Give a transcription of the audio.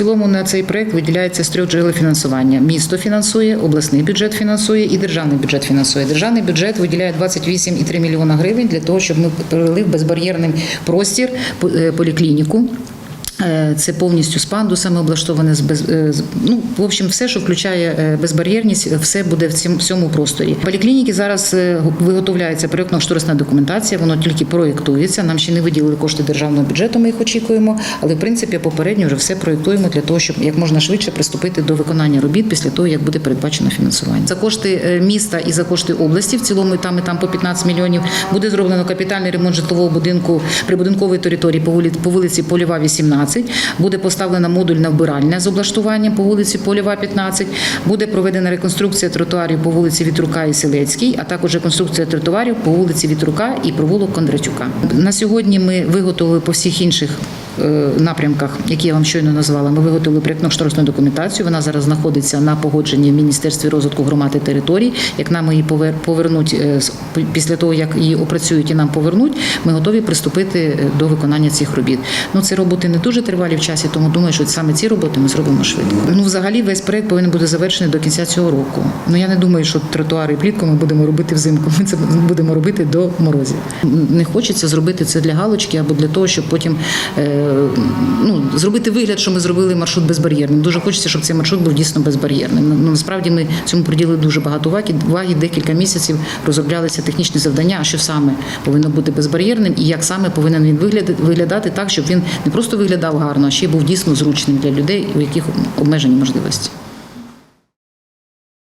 цілому на цей проект виділяється з трьох джерел фінансування. Місто фінансує, обласний бюджет фінансує і державний бюджет фінансує. Державний бюджет виділяє 28,3 мільйона гривень для того, щоб ми провели в безбар'єрний простір е, поліклініку. Е, Це повністю з пандусами облаштоване з без е, ну в общем, все, що включає е, безбар'єрність, все буде в цьому, просторі. Поліклініки зараз виготовляється проєктно-кошторисна документація, воно тільки проєктується. Нам ще не виділили кошти державного бюджету. Ми їх очікуємо, але в принципі попередньо вже все проєктуємо для того, щоб як можна швидше приступити до виконання робіт після того, як буде передбачено фінансування. За кошти міста і за кошти області, в цілому і там і там по 15 мільйонів, буде зроблено капітальний ремонт житлового будинку прибудинкової території по вулиці, по вулиці Польова 18. Буде поставлена модульна вбиральня з облаштуванням по вулиці Польова 15. Буде проведена реконструкція тротуарів по вулиці Вітрука і Селецькій, а також реконструкція тротуарів по вулиці Вітрука і провулок Кондратюка. На сьогодні ми виготовили по всіх інших напрямках, які я вам щойно назвала. Ми виготовили проєктно-кошторисну документацію. Вона зараз знаходиться на погодженні в Міністерстві розвитку громад і територій. Як нам її повернуть е, після того, як її опрацюють і нам повернуть, ми готові приступити е, до виконання цих робіт. Ну ці роботи не дуже тривалі в часі, тому думаю, що саме ці роботи ми зробимо швидко. Ну, взагалі, весь проект повинен бути завершений до кінця цього року. Ну я не думаю, що тротуари і плітку ми будемо робити взимку. Ми це будемо робити до морозів. Не хочеться зробити це для галочки або для того, щоб потім е, ну, зробити вигляд, що ми зробили маршрут безбар'єрним. Дуже хочеться, щоб цей маршрут був дійсно безбар'єрним. Ну насправді ми цьому приділили дуже багато уваги. уваги декілька місяців розроблялися технічні завдання, що саме повинно бути безбар'єрним і як саме повинен він виглядати так, щоб він не просто виглядав гарно, а ще й був дійсно зручним для людей, у яких обмежені можливості.